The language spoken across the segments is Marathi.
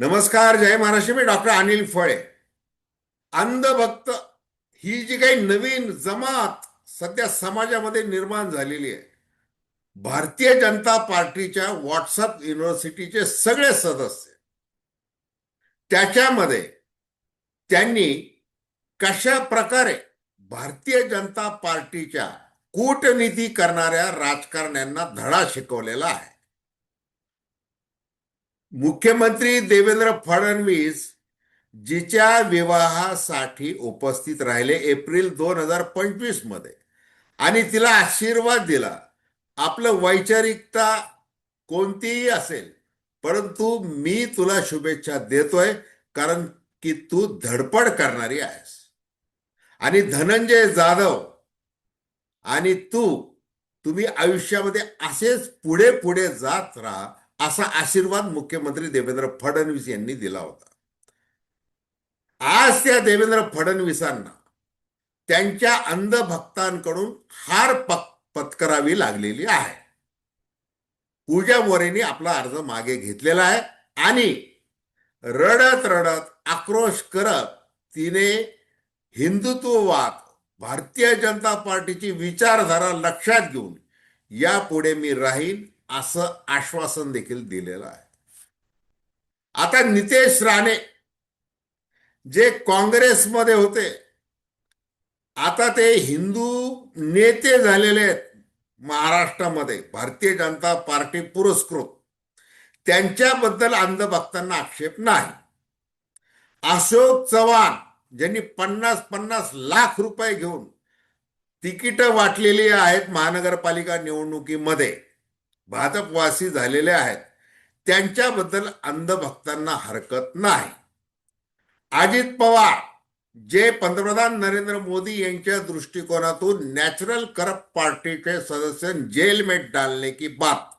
नमस्कार जय महाराष्ट्र. मी डॉक्टर अनिल फळे. अंधभक्त ही जी काही नवीन जमात सध्या समाजामध्ये निर्माण झालेली आहे. भारतीय जनता पार्टीच्या व्हॉट्सअप युनिव्हर्सिटीचे सगळे सदस्य त्याच्यामध्ये त्यांनी कशा प्रकारे भारतीय जनता पार्टीच्या कूटनीती करणाऱ्या राजकारण्यांना धडा शिकवलेला आहे. मुख्यमंत्री देवेंद्र फडणवीस जिच्या विवाहासाठी उपस्थित राहिले एप्रिल दोन हजार पंचवीसमध्ये. आणि तिला आशीर्वाद दिला. आपलं वैचारिकता कोणतीही असेल परंतु मी तुला शुभेच्छा देतोय कारण की तू धडपड करणारी आहेस. आणि धनंजय जाधव आणि तू तुम्ही आयुष्यामध्ये असेच पुढे पुढे जात राहा असा आशीर्वाद मुख्यमंत्री देवेंद्र फडणवीस यांनी दिला होता. आज त्या देवेंद्र फडणवीसांना त्यांच्या अंधभक्तांकडून हार पक पत्करावी लागलेली आहे. पूजा मोरेनी आपला अर्ज मागे घेतलेला आहे आणि रडत रडत आक्रोश करत तिने हिंदुत्ववाद भारतीय जनता पार्टीची विचारधारा लक्षात घेऊन यापुढे मी राहीन असं आश्वासन देखील दिलेलं आहे. आता नितेश राणे जे काँग्रेसमध्ये होते आता ते हिंदू नेते झालेले आहेत महाराष्ट्रामध्ये भारतीय जनता पार्टी पुरस्कृत. त्यांच्याबद्दल अंधभक्तांना आक्षेप नाही. अशोक चव्हाण ज्यांनी पन्नास पन्नास लाख रुपये घेऊन तिकीट वाटलेली आहेत महानगरपालिका निवडणुकीमध्ये भाजपवासी झालेले आहेत त्यांच्याबद्दल अंधभक्तांना हरकत नाही. अजित पवार जे पंतप्रधान नरेंद्र मोदी यांच्या दृष्टिकोनातून नॅचरल करप्ट पार्टीचे सदस्य जेल में डालने की बात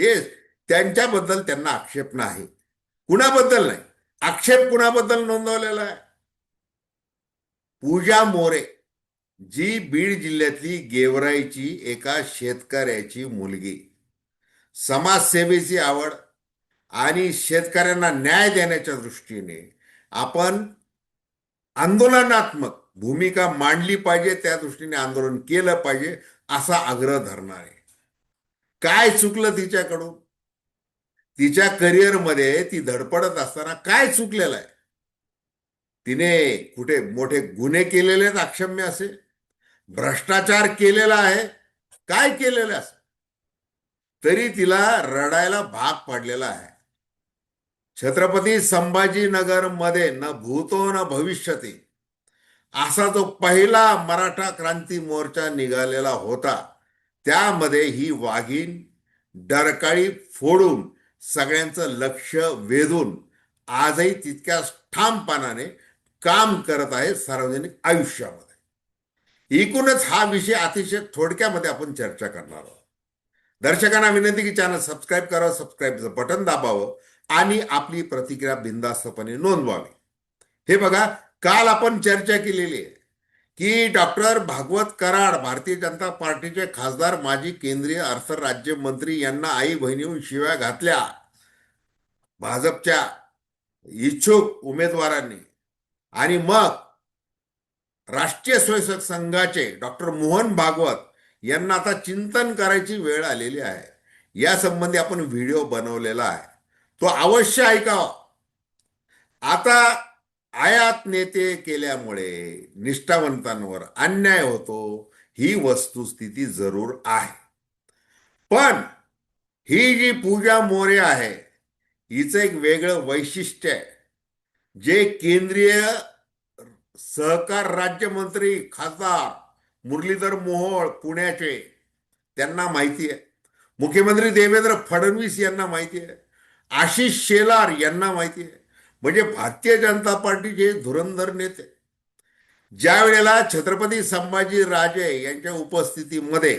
हे त्यांच्याबद्दल त्यांना आक्षेप नाही. कुणाबद्दल नाही? आक्षेप कुणाबद्दल नोंदवलेला आहे? पूजा मोरे जी बीड जिल्ह्यातली गेवराईची एका शेतकऱ्याची मुलगी. समाजसेवेची आवड आणि शेतकऱ्यांना न्याय देण्याच्या दृष्टीने आपण आंदोलनात्मक भूमिका मांडली पाहिजे त्या दृष्टीने आंदोलन केलं पाहिजे असा आग्रह धरणार आहे. काय चुकलं तिच्याकडून? तिच्या करिअरमध्ये ती धडपडत असताना काय चुकलेलं आहे? तिने कुठे मोठे गुन्हे केलेले आहेत अक्षम्य असे? भ्रष्टाचार केलेला आहे? काय केलेलं असं तरी तिला रडायला भाग पडलेला आहे. छत्रपती संभाजीनगरमध्ये न भूतो न भविष्यती असा जो पहिला मराठा क्रांती मोर्चा निघालेला होता. त्यामध्ये ही वाघीण डरकाळी फोडून सगळ्यांचं लक्ष वेधून आजही तितक्याच ठामपणाने काम करत आहे सार्वजनिक आयुष्यामध्ये. एकूणच हा विषय अतिशय थोडक्यामध्ये आपण चर्चा करणार आहोत. दर्शकांना विनंती की चॅनल सबस्क्राईब करा सबस्क्राईबचं बटन दाबावं आणि आपली प्रतिक्रिया बिंदास्तपणे नोंदवावी. हे बघा काल आपण चर्चा केलेली आहे की डॉक्टर भागवत कराड भारतीय जनता पार्टीचे खासदार माजी केंद्रीय अर्थ राज्यमंत्री यांना आई बहिणीहून शिव्या घातल्या. भाजपच्या इच्छुक उमेदवारांनी. आणि मग राष्ट्रीय स्वयंसेवक संघाचे डॉक्टर मोहन भागवत यांना आता चिंतन करायची वेळ आलेली आहे. या संबंधी आपण व्हिडिओ बनवलेला आहे. तो अवश्य ऐकावा. आता आयात नेते केल्यामुळे निष्ठावंतांवर अन्याय होतो ही वस्तुस्थिती जरूर आहे. पण ही जी पूजा मोरे आहे हिचं एक वेगळं वैशिष्ट्य आहे. जे केंद्रीय सहकार राज्यमंत्री खासदार मुरलीधर मोहोळ पुण्याचे त्यांना माहिती आहे. मुख्यमंत्री देवेंद्र फडणवीस यांना माहिती आहे. आशिष शेलार यांना माहिती आहे. म्हणजे भारतीय जनता पार्टीचे धुरंधर नेते. ज्या वेळेला छत्रपती संभाजी राजे यांच्या उपस्थितीमध्ये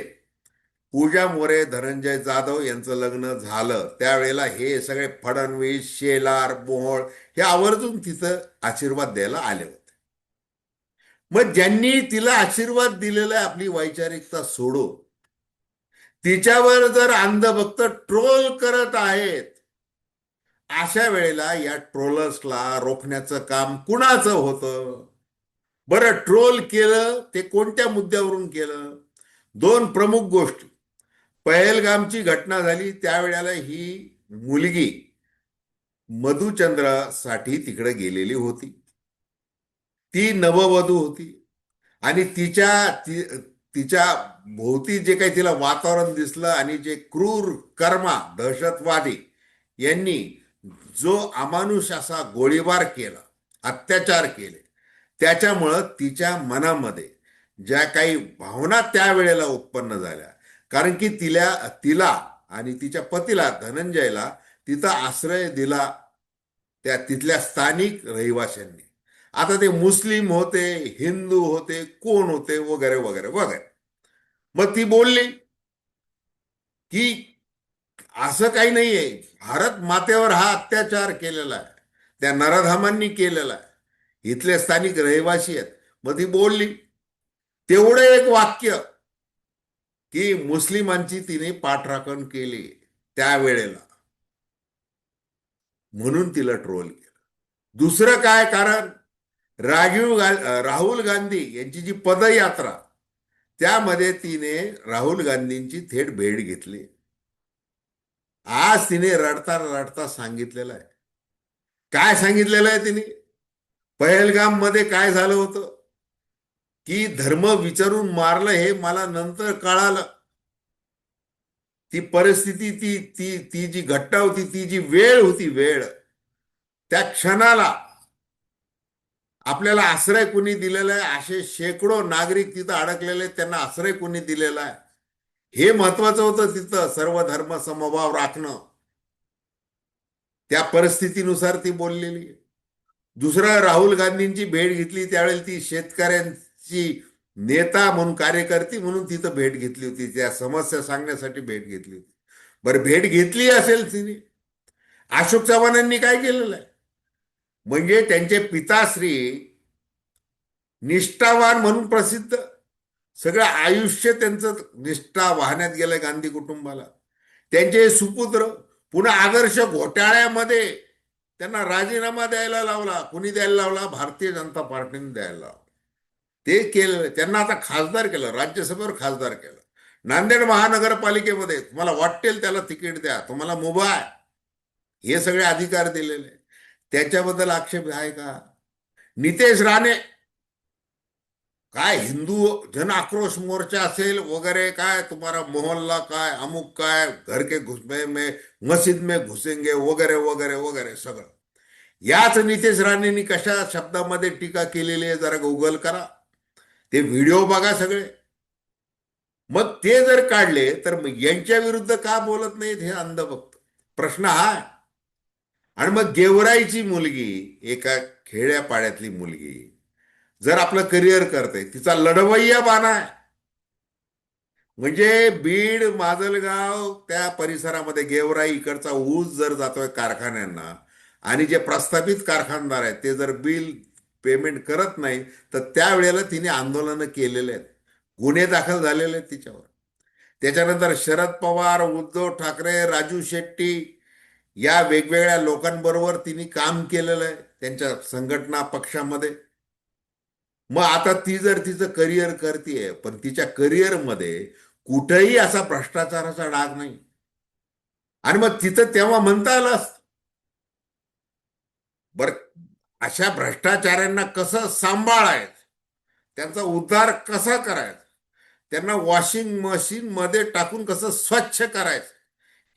पूजा मोरे धनंजय जाधव यांचं लग्न झालं त्यावेळेला हे सगळे फडणवीस शेलार मोहोळ हे आवर्जून तिथं आशीर्वाद द्यायला आले होते. मग ज्यांनी तिला आशीर्वाद दिलेला आहे आपली वैचारिकता सोडो तिच्यावर जर अंधभक्त ट्रोल करत आहेत अशा वेळेला या ट्रोलर्सला रोखण्याचं काम कुणाचं होतं? बरं ट्रोल केलं ते कोणत्या मुद्द्यावरून केलं? दोन प्रमुख गोष्टी. पहलगामची घटना झाली त्यावेळेला ही मुलगी मधुचंद्रासाठी तिकडे गेलेली होती. ती नववधू होती. आणि तिच्या तिच्या भोवती जे काही तिला वातावरण दिसलं आणि जे क्रूर कर्मा दहशतवादी यांनी जो अमानुष असा गोळीबार केला अत्याचार केले त्याच्यामुळं तिच्या मनामध्ये ज्या काही भावना त्यावेळेला उत्पन्न झाल्या. कारण की तिला तिला आणि तिच्या पतीला धनंजयला तिथं आश्रय दिला त्या तिथल्या स्थानिक रहिवाशांनी. आता ते मुस्लिम होते हिंदू होते कोण होते वगैरे वगैरे वगैरे. मग ती बोलली की असं काही नाहीये. भारत मातेवर हा अत्याचार केलेला आहे. त्या नराधामांनी केलेला आहे. इथले स्थानिक रहिवासी आहेत. मग ती बोलली तेवढं एक वाक्य की मुस्लिमांची तिने पाठराखण केली त्यावेळेला. म्हणून तिला ट्रोल केलं. दुसरं काय कारण? राजीव गा राहुल गांधी यांची जी पदयात्रा त्यामध्ये तिने राहुल गांधींची थेट भेट घेतली. आज तिने रडता रडता सांगितलेलं आहे. काय सांगितलेलं आहे तिने? पहलगाममध्ये काय झालं होतं? की धर्म विचारून मारलं हे मला नंतर कळालं. ती परिस्थिती ती ती ती जी घट्टा होती ती जी वेळ होती वेळ त्या क्षणाला आपल्याला आश्रय कुणी दिलेला आहे? असे शेकडो नागरिक तिथं अडकलेले त्यांना आश्रय कुणी दिलेला आहे? हे महत्वाचं होतं तिथं सर्व धर्म समभाव राखणं. त्या परिस्थितीनुसार ती बोललेली दुसरं राहुल गांधींची भेट घेतली त्यावेळेला ती शेतकऱ्यांची नेता म्हणून कार्यकर्ती म्हणून तिथं भेट घेतली होती. त्या समस्या सांगण्यासाठी भेट घेतली होती. बरं भेट घेतली असेल तिने. अशोक चव्हाणांनी काय केलेलं आहे? म्हणजे त्यांचे पिताश्री निष्ठावान म्हणून प्रसिद्ध. सगळं आयुष्य त्यांचं निष्ठा वाहण्यात गेलं गांधी कुटुंबाला. त्यांचे सुपुत्र पुन्हा आदर्श घोटाळ्यामध्ये त्यांना राजीनामा द्यायला लावला. कुणी द्यायला लावला? भारतीय जनता पार्टीने द्यायला लावला. ते केलं. त्यांना आता खासदार केलं. राज्यसभेवर खासदार केलं. नांदेड महानगरपालिकेमध्ये तुम्हाला वाटेल त्याला तिकीट द्या. तुम्हाला मुभा हे सगळे अधिकार दिलेले त्याच्याबद्दल आक्षेप आहे का? नितेश राणे काय हिंदू जन आक्रोश मोर्चा असेल वगैरे काय तुम्हारा मोहल्ला काय अमुक काय घर के घुसमे में मस्जिद में घुसेंगे वगैरे वगैरे वगैरे सगळं. याच नितेश राणेंनी कशा शब्दामध्ये टीका केलेली आहे जरा गुगल करा. ते व्हिडिओ बघा सगळे. मग ते जर काढले तर यांच्या विरुद्ध का बोलत नाहीत हे अंध बघतो प्रश्न हा आहे. आणि मग गेवराईची मुलगी एका खेड्या पाड्यातली मुलगी जर आपलं करिअर करते तिचा लढवय्या बाणा आहे. म्हणजे बीड माजलगाव त्या परिसरामध्ये गेवराई इकडचा ऊस जर जातोय कारखान्यांना आणि जे प्रस्थापित कारखानदार आहेत ते जर बिल पेमेंट करत नाही तर त्यावेळेला तिने आंदोलनं केलेले आहेत. गुन्हे दाखल झालेले आहेत तिच्यावर. त्याच्यानंतर शरद पवार उद्धव ठाकरे राजू शेट्टी या वेगवेगळ्या लोकांबरोबर तिने काम केलेलं आहे त्यांच्या संघटना पक्षामध्ये. मग आता ती जर तिचं करिअर करते पण तिच्या करिअरमध्ये कुठेही असा भ्रष्टाचाराचा डाग नाही. आणि मग तिथं तेव्हा म्हणता आलं असत. बर अशा भ्रष्टाचाऱ्यांना कसं सांभाळायचं? त्यांचा उद्धार कसा करायचा? त्यांना वॉशिंग मशीन मध्ये टाकून कसं स्वच्छ करायचं?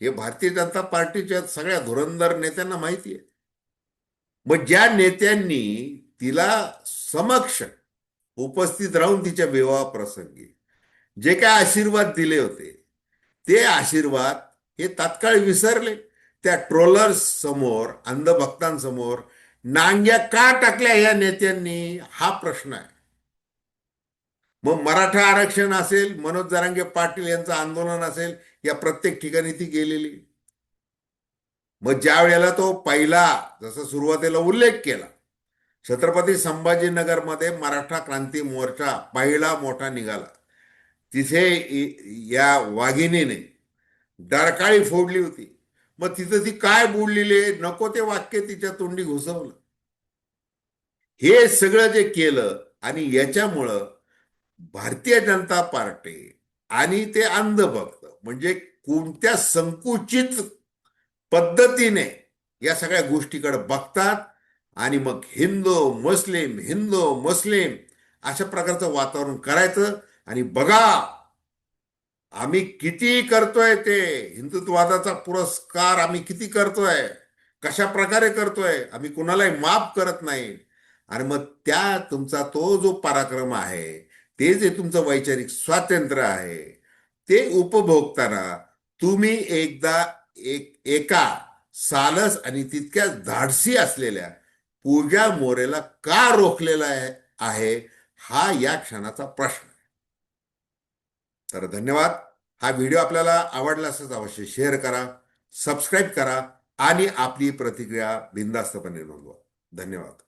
हे भारतीय जनता पार्टीच्या सगळ्या धुरंधर नेत्यांना माहिती आहे. मग ज्या नेत्यांनी तिला समक्ष उपस्थित राहून तिच्या विवाह प्रसंगी जे काय आशीर्वाद दिले होते ते आशीर्वाद हे तात्काळ विसरले. त्या ट्रोलर्स समोर अंधभक्तांसमोर नांग्या का टाकल्या या नेत्यांनी? हा प्रश्न आहे. मग मराठा आरक्षण असेल मनोज जरांगे पाटील यांचं आंदोलन असेल या प्रत्येक ठिकाणी ती गेलेली. मग ज्या वेळेला तो पहिला जसं सुरुवातीला उल्लेख केला छत्रपती संभाजीनगरमध्ये मराठा क्रांती मोर्चा पहिला मोठा निघाला. तिथे या वाघिणीने डरकाळी फोडली होती. मग तिथं ती काय बोललेली आहे? नको ते वाक्य तिच्या तोंडी घुसवलं. हे सगळं जे केलं आणि याच्यामुळं भारतीय जनता पार्टी आणि ते अंधभक्त म्हणजे कोणत्या संकुचित पद्धतीने या सगळ्या गोष्टीकडे बघतात आणि मग हिंदू मुस्लिम हिंदू मुस्लिम अशा प्रकारचं वातावरण करायचं आणि बघा आम्ही किती करतोय ते हिंदुत्ववादाचा पुरस्कार आम्ही किती करतोय कशा प्रकारे करतोय आम्ही कुणालाही माफ करत नाही. आणि मग त्या तुमचा तो जो पराक्रम आहे ते जे तुमचं वैचारिक स्वातंत्र्य आहे ते उपभोगताना तुम्ही एकदा एक एका सालस आणि तितक्या धाडसी असलेल्या पूजा मोरेला का रोखलेला आहे हा या क्षणाचा प्रश्न आहे. तर धन्यवाद. हा व्हिडिओ आपल्याला आवडला असंच अवश्य शेअर करा सबस्क्राईब करा आणि आपली प्रतिक्रिया बिंदास्तपणे नोंदवा धन्यवाद.